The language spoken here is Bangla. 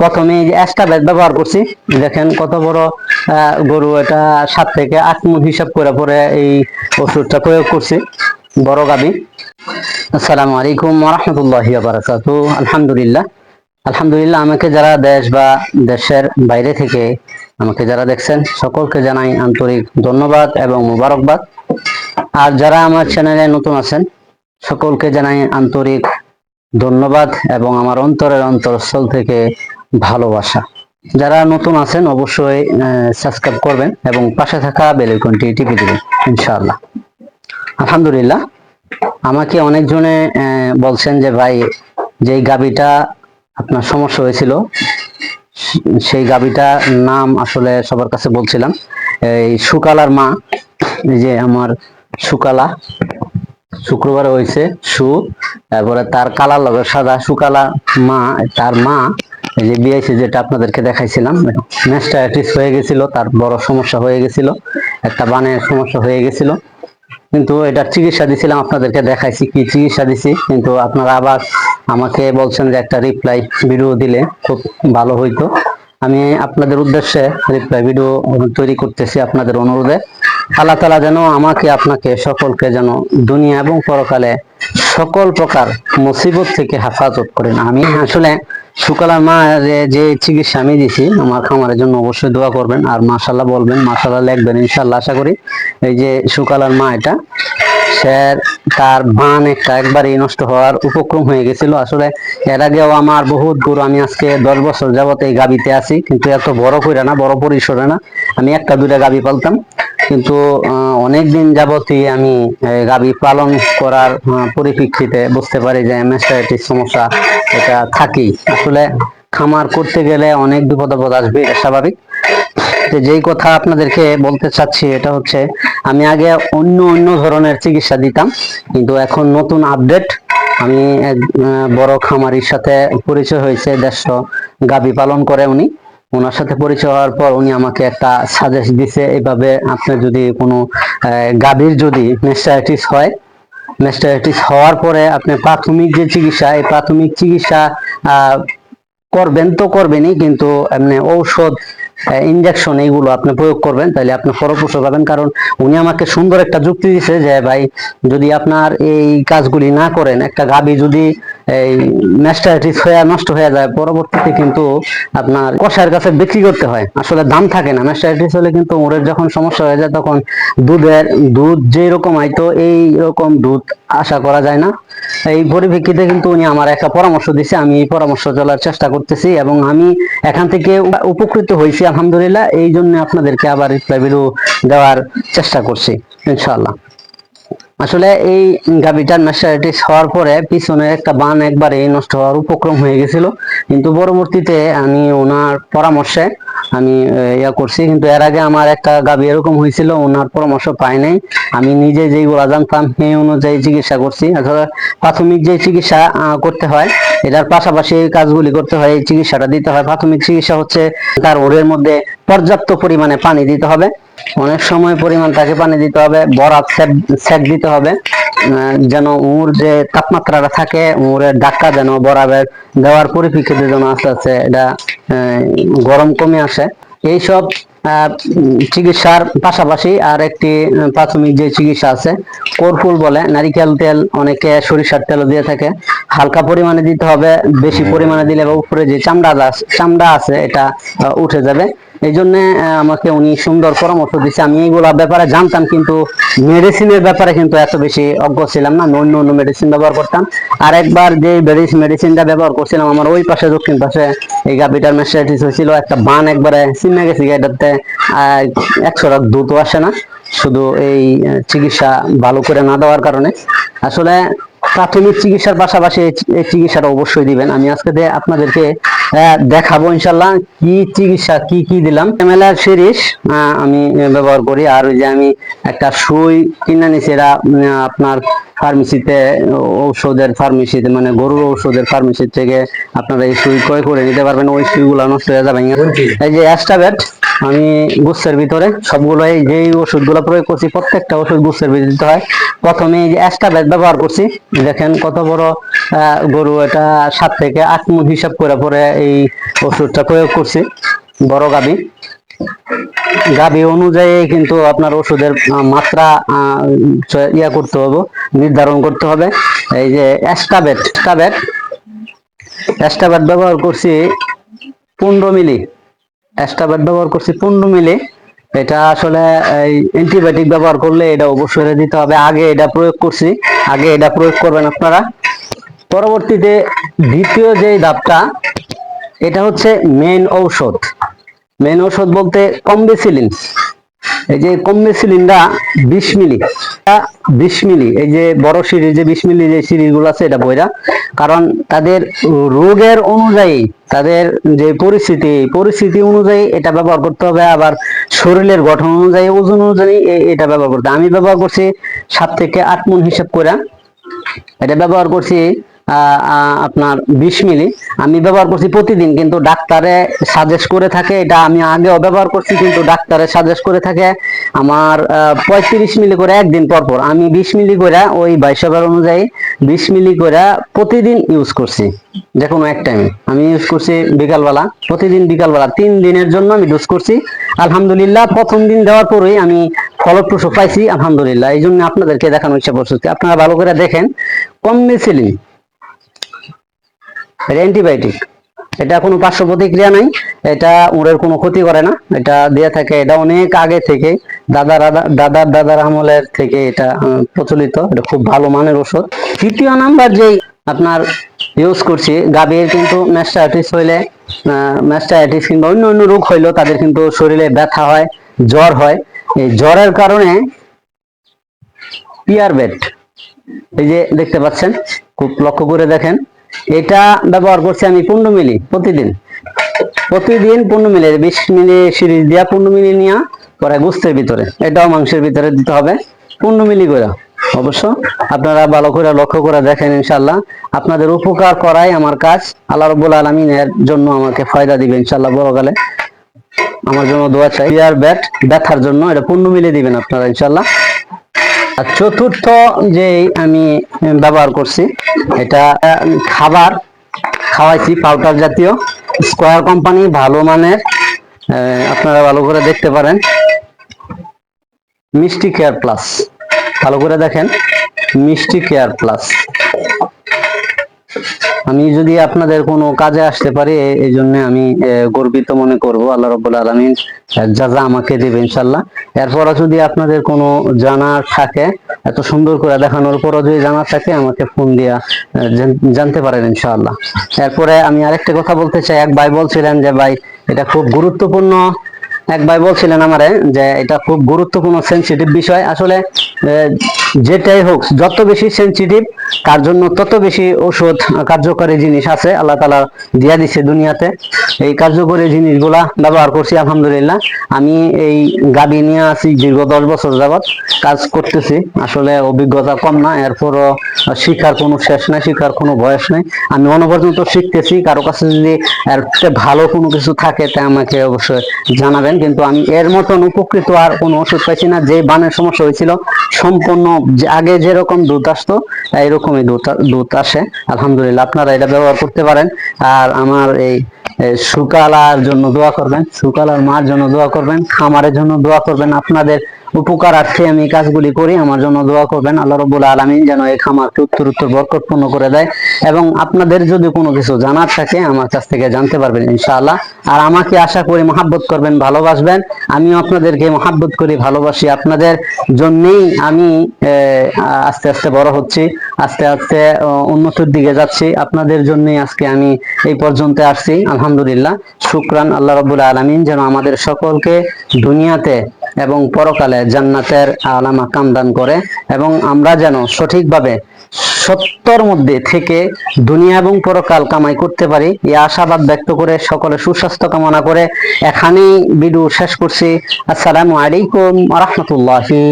প্রথমে এক্সট্রা ব্যাগ ব্যবহার করছি, দেখেন কত বড় গরু এটা সাত থেকে আট মুখ হিসাব করে পরে এই ওষুধটা প্রয়োগ করছি, বড় গাবি আসসালামু আলাইকুম রহমতুল্লাহ আলহামদুলিল্লাহ। আলহামদুলিল্লাহ, আমাকে যারা দেশ বা দেশের বাইরে থেকে আমাকে যারা দেখছেন, সকলকে জানাই আন্তরিক ধন্যবাদ এবং মুবারকবাদ। আর যারা আমার চ্যানেলে নতুন আছেন, সকলকে জানাই আন্তরিক ধন্যবাদ এবং আমার অন্তরের অন্তরস্থল থেকে ভালোবাসা। যারা নতুন আছেন, অবশ্যই সাবস্ক্রাইব করবেন এবং পাশে থাকা বেল আইকনটি টিপে দিবেন, ইনশাআল্লাহ। আলহামদুলিল্লাহ, আমাকে অনেকজনে বলছেন যে, ভাই, যেই গাবিটা আপনার সমস্যা হয়েছিল, সেই গাবিটার নাম আসলে সবার কাছে বলছিলাম। এই সুকালার মা যে আমার সুকালা, শুক্রবারে হয়েছে সু, তারপরে তার কালার লগে সাদা, সুকালা মা, তার মা যে বিয়েছে যেটা আপনাদেরকে দেখাইছিলাম মেস্টাইটিস হয়ে গেছিল, তার বড় সমস্যা হয়ে গেছিল, একটা বানের সমস্যা হয়ে গেছিল। কিন্তু এটার চিকিৎসা দিছিলাম, আপনাদেরকে দেখাইছি কি চিকিৎসা দিছি। কিন্তু আপনারা আবার আমাকে বলছেন যে একটা রিপ্লাই ভিডিও দিলে খুব ভালো হইতো। আমি আপনাদের উদ্দেশ্যে রিপ্লাই ভিডিও তৈরি করতেছি আপনাদের অনুরোধে। আল্লাহ তালা যেন আমাকে, আপনাকে, সকলকে যেন দুনিয়া এবং পরকালে সকল প্রকার মুসিবত থেকে হেফাজত করেন। আমি আসলে সুকালা মা, যে চিকিৎসা আমি দিছি, আমার খামারের জন্য অবশ্যই দোয়া করবেন। আর মাশাল্লাহ বলবেন মাশাল্লাহ লিখবেন ইনশাল্লাহ আশা করি এই যে সুকালার মা এটা, সে তার বান একটা একবারই নষ্ট হওয়ার উপক্রম হয়ে গেছিল। আসলে এর আগেও আমার বহুত গরু, আমি আজকে দশ বছর যাবত এই গাবিতে আছি, কিন্তু এত বড় করে না, বড় পরিসরে না, আমি একটা দুইটা গাবি পালতাম। কিন্তু অনেক দিন যাবতই আমি গাবি পালন করার পরিপ্রেক্ষিতে বুঝতে পারি যে এমএসটাইটিস সমস্যা এটা থাকি আসলে খামার করতে গেলে অনেক বিপদ আপদ আসবে স্বাভাবিক। যেই কথা আপনাদেরকে বলতে চাচ্ছি, এটা হচ্ছে আমি আগে অন্য অন্য ধরনের চিকিৎসা দিতাম, কিন্তু এখন নতুন আপডেট আমি বড় খামারির সাথে পরিচয় হয়েছে, দেড়শো গাবি পালন করে উনি। ওনার সাথে পরিচয় হওয়ার পর উনি আমাকে একটা সাজেস্ট দিছে এইভাবে আপনি যদি কোনো গাভীর যদি মেস্টাইটিস হয় মেস্টাইটিস হওয়ার পরে আপনি প্রাথমিক যে চিকিৎসা, এই প্রাথমিক চিকিৎসা করবেন তো করবেনই, কিন্তু এমনি ঔষধ ইনজেকশন এইগুলো আপনি প্রয়োগ করবেন, তাহলে আপনি ফলপ্রসূ পাবেন কারণ উনি আমাকে সুন্দর একটা যুক্তি দিছে যে, ভাই, যদি আপনার এই কাজগুলি না করেন, একটা গাভী যদি এই ম্যাস্টাইটিস হয়ে নষ্ট হয়ে যায়, পরবর্তীতে কিন্তু আপনার কষার কাছে বিক্রি করতে হয়। আসলে দাম থাকে না। ম্যাস্টাইটিস হলে কিন্তু ওরের যখন সমস্যা হয়ে যায় তখন দুধের দুধ যেই রকম হয়তো এই রকম দুধ আশা করা যায় না। এই পরিপ্রেক্ষিতে কিন্তু উনি আমার একটা পরামর্শ দিছে। আমি এই পরামর্শ চলার চেষ্টা করতেছি এবং আমি এখান থেকে উপকৃত হয়েছি, আলহামদুলিল্লাহ। এই জন্য আপনাদেরকে আবার রিপ্লাই ভিডিও দেওয়ার চেষ্টা করছি, ইনশাআল্লাহ। আসলে এই গাভিটার ম্যাচারিটিস হওয়ার পরে পিছনে একটা বান একবারে নষ্ট হওয়ার উপক্রম হয়ে গেছিল। কিন্তু পরবর্তীতে আমি ওনার পরামর্শে আমি ইয়া করছি। কিন্তু এর আগে আমার একটা গাভি এরকম হয়েছিল ওনার পরামর্শ পাই নাই। আমি নিজে যেই যেইগুলো জানতাম সেই অনুযায়ী চিকিৎসা করছি। আসলে প্রাথমিক যে চিকিৎসা করতে হয়, এটার পাশাপাশি কাজগুলি করতে হয়, এই চিকিৎসাটা দিতে হয়। প্রাথমিক চিকিৎসা হচ্ছে, তার ওরের মধ্যে পর্যাপ্ত পরিমাণে পানি দিতে হবে। অনেক সময় পরিমাণ তাকে পানি দিতে হবে, বরাত সেক দিতে হবে। যেন উর যে তাপমাত্রাটা থাকে উরের ধাক্কা যেন বরাবের দেওয়ার পরিপ্রেক্ষিতে যেন আস্তে আস্তে এটা গরম কমে আসে। এইসব চিকিৎসার পাশাপাশি আর একটি প্রাথমিক যে চিকিৎসা আছে কর্পুল বলে নারিকেল তেল অনেকে সরিষার তেল দিয়ে থাকে। হালকা পরিমাণে দিতে হবে বেশি পরিমাণে দিলে বা উপরে যে চামড়া আছে- চামড়া আছে এটা উঠে যাবে। এই জন্য আমাকে উনি সুন্দর পরামর্শ দিচ্ছে আমি এইগুলা ব্যাপারে জানতাম, কিন্তু মেডিসিনের ব্যাপারে কিন্তু এত বেশি অজ্ঞ ছিলাম না। অন্য অন্য মেডিসিন ব্যবহার করতাম। আর একবার যে মেডিসিনটা ব্যবহার করছিলাম, আমার ওই পাশে, দক্ষিণ পাশে, এই গাভিটার মেস্টাইটিস হয়েছিল। একটা বান একবারে চিনে গেছি এটাতে একশো রাত দ্রুত আসে না। শুধু এই চিকিৎসা ভালো করে না দেওয়ার কারণে। আসলে প্রাথমিক চিকিৎসার পাশাপাশি এই চিকিৎসাটা অবশ্যই দিবেন। আমি আজকে আপনাদেরকে দেখাবো ইনশাল্লাহ কি চিকিৎসা কি কি দিলাম। এমএলআর সিরিজ আমি ব্যবহার করি। আর ওই যে আমি একটা সুই কিনে নিছি এরা আপনার ফার্মেসিতে ঔষধের ফার্মেসিতে মানে গরুর ঔষধের ফার্মেসি থেকে আপনারা এই সুই ক্রয় করে নিতে পারবেন। ওই সুইগুলো নষ্ট হয়ে যাবে। এই যে অ্যাস্টাবেট আমি গুচ্ছের ভিতরে সবগুলো এই যে ওষুধগুলো প্রয়োগ করছি প্রত্যেকটা ওষুধ গুচ্ছের ভিতরে দিতে হয়। প্রথমে এই যে অ্যাস্টাবেট ব্যবহার করছি। দেখেন কত বড় আহ, গরু এটা সাত থেকে আট মুখ হিসাব করে পরে এই ওষুধটা প্রয়োগ করছি, বড় গাবি। গাবি অনুযায়ী কিন্তু আপনার ওষুধের মাত্রা ইয়া করতে হবে, নির্ধারণ করতে হবে। এই যে অ্যাস্টাবেট অ্যাস্টাবেট অ্যাস্টাবেট ব্যবহার করছি পনেরো মিলি। অ্যাস্টাবেট ব্যবহার করছি পনেরো মিলি। এটা আসলে, এই অ্যান্টিবায়োটিক ব্যবহার করলে এটা অবশ্যই দিতে হবে। আগে এটা প্রয়োগ করছি, আগে এটা প্রয়োগ করবেন আপনারা। পরবর্তীতে দ্বিতীয় যে ধাপটা এটা হচ্ছে মেন ঔষধ। মেন ঔষধ বলতে কম্বেসিলিন এই যে কম্বেসিলিনটা বিশ মিলি। বিশ মিলি। এই যে বড় সিরিজ যে বিশ মিলি যে সিরিজগুলো আছে এটা বইরা, কারণ তাদের রোগের অনুযায়ী, তাদের যে পরিস্থিতি পরিস্থিতি অনুযায়ী এটা ব্যবহার করতে হবে। আবার শরীরের গঠন অনুযায়ী, ওজন অনুযায়ী এটা ব্যবহার করতে আমি ব্যবহার করছি সাত থেকে আট মন হিসাব করে এটা ব্যবহার করছি আপনার বিশ মিলি। আমি ব্যবহার করছি প্রতিদিন, কিন্তু ডাক্তারে সাজেস্ট করে থাকে, এটা আমি আগেও ব্যবহার করছি, কিন্তু ডাক্তারে সাজেস্ট করে থাকে আমার পঁয়ত্রিশ মিলি করে একদিন পর পর। আমি বিশ মিলি করে ওই বাইশাবার অনুযায়ী বিশ মিলি করে প্রতিদিন ইউজ করছি যে কোনো এক টাইমে আমি ইউজ করছি বিকালবেলা, প্রতিদিন বিকালবেলা, তিন দিনের জন্য আমি ডোজ করছি। আলহামদুলিল্লাহ, প্রথম দিন দেওয়ার পরেই আমি ফলপ্রসূ পাইছি, আলহামদুলিল্লাহ। এই জন্য আপনাদেরকে দেখানোর ইচ্ছা করছি আপনারা ভালো করে দেখেন, কম কমবেসিলিন এটা অ্যান্টিবায়োটিক এটা কোনো পার্শ্ব প্রতিক্রিয়া নাই, এটা ওরের কোনো ক্ষতি করে না। এটা দিয়ে থাকে, এটা অনেক আগে থেকে দাদা দাদার দাদার আমলের থেকে এটা প্রচলিত। এটা খুব ভালো মানের ওষুধ। তৃতীয় নাম্বার যেই আপনার ইউজ করছি, গাভীর কিন্তু ম্যাস্টাইটিস হইলে ম্যাস্টাইটিস কিংবা অন্য অন্য রোগ হইলেও তাদের কিন্তু শরীরে ব্যথা হয়, জ্বর হয়। এই জ্বরের কারণে পিয়ার বেড, এই যে দেখতে পাচ্ছেন, খুব লক্ষ্য করে দেখেন। এটা ব্যবহার করছি আমি পনেরো মিলি প্রতিদিন। প্রতিদিন পনেরো মিলি, বিশ মিলি সিরিজ দিয়া পনেরো মিলি নিয়া পরে গোস্তের ভিতরে, এটাও মাংসের ভিতরে দিতে হবে। পনেরো মিলি করে, অবশ্য আপনারা ভালো করে লক্ষ্য করে দেখেন ইনশাল্লাহ আপনাদের উপকার করাই আমার কাজ। আল্লাহ রব্বুল আলমিনের জন্য আমাকে ফায়দা দিবে ইনশাল্লাহ বড় বড়কালে আমার জন্য দোয়া চাই। পিয়ার ব্যাট ব্যথার জন্য এটা পনেরো মিলি দিবেন আপনারা ইনশাল্লাহ আর চতুর্থ যে আমি ব্যবহার করছি, এটা খাবার, খাওয়াইছি, পাউডার জাতীয়, স্কোয়ার কোম্পানি, ভালো মানের আপনারা ভালো করে দেখতে পারেন। মিষ্টি কেয়ার প্লাস, ভালো করে দেখেন, মিষ্টি কেয়ার প্লাস। আমি যদি আপনাদের কোনো কাজে আসতে পারি এই জন্য আমি গর্বিত মনে করব। আল্লাহ রব্বুল আলমিন যা যা আমাকে দেবে ইনশাল্লাহ এরপরও যদি আপনাদের কোনো জানার থাকে, এত সুন্দর করে দেখানোর পরও যদি জানার থাকে, আমাকে ফোন দিয়া জানতে পারেন ইনশাআল্লাহ। এরপরে আমি আরেকটা কথা বলতে চাই। এক ভাই বলছিলেন যে, ভাই, এটা খুব গুরুত্বপূর্ণ। এক ভাই বলছিলেন আমারে যে, এটা খুব গুরুত্বপূর্ণ সেন্সিটিভ বিষয়। আসলে যেটাই হোক, যত বেশি সেনসিটিভ তার জন্য তত বেশি ওষুধ কার্যকরী জিনিস আছে। আল্লাহ তালা দিয়া দিছে দুনিয়াতে। এই কার্যকরী জিনিসগুলা ব্যবহার করছি, আলহামদুলিল্লাহ। আমি এই গাবি নিয়ে আছি দীর্ঘ দশ বছর যাবত কাজ করতেছি। আসলে অভিজ্ঞতা কম না, এরপরও শিখার কোনো শেষ নাই, শিখার কোনো বয়স নাই। আমি অন্য পর্যন্ত শিখতেছি। কারও কাছে যদি এর ভালো কোনো কিছু থাকে, তা আমাকে অবশ্যই জানাবেন। কিন্তু আমি এর মতন উপকৃত আর কোনো ওষুধ পাইছি না। যে বানের সমস্যা হয়েছিল সম্পূর্ণ আগে যেরকম দুধ আসতো, এইরকমই দুধ আসে। আলহামদুলিল্লাহ, আপনারা এটা ব্যবহার করতে পারেন। আর আমার এই সুকালার জন্য দোয়া করবেন, সুকালার মার জন্য দোয়া করবেন, খামারের জন্য দোয়া করবেন, আপনাদের উপকারার্থে আমি এই কাজগুলি করি, আমার জন্য দোয়া করবেন। আল্লাহ রবুল আলমিন যেন এই খামারকে উত্তর উত্তর বরকতপূর্ণ করে দেয়। এবং আপনাদের যদি কোনো কিছু জানার থাকে, আমার কাছ থেকে জানতে পারবেন ইনশাআল্লাহ। আর আমাকে আশা করি মহাব্বত করবেন, ভালোবাসবেন। আমিও আপনাদেরকে মহাব্বত করি, ভালোবাসি আপনাদের জন্যেই আমি আস্তে আস্তে বড় হচ্ছি, আস্তে আস্তে উন্নতির দিকে যাচ্ছি। আপনাদের জন্যই আজকে আমি এই পর্যন্ত আসছি। আলহামদুলিল্লাহ। শুক্রান আল্লাহ রবুল আলমিন যেন আমাদের সকলকে দুনিয়াতে এবং পরকালে জান্নাতের আলামা কামদান করে এবং আমরা যেন সঠিকভাবে সত্যর মধ্যে থেকে দুনিয়া এবং পরকাল কামাই করতে পারি। এই আশাবাদ ব্যক্ত করে সকলে সুস্বাস্থ্য কামনা করে এখানেই ভিডিও শেষ করছি। আসসালামু আলাইকুম রহমতুল্লাহি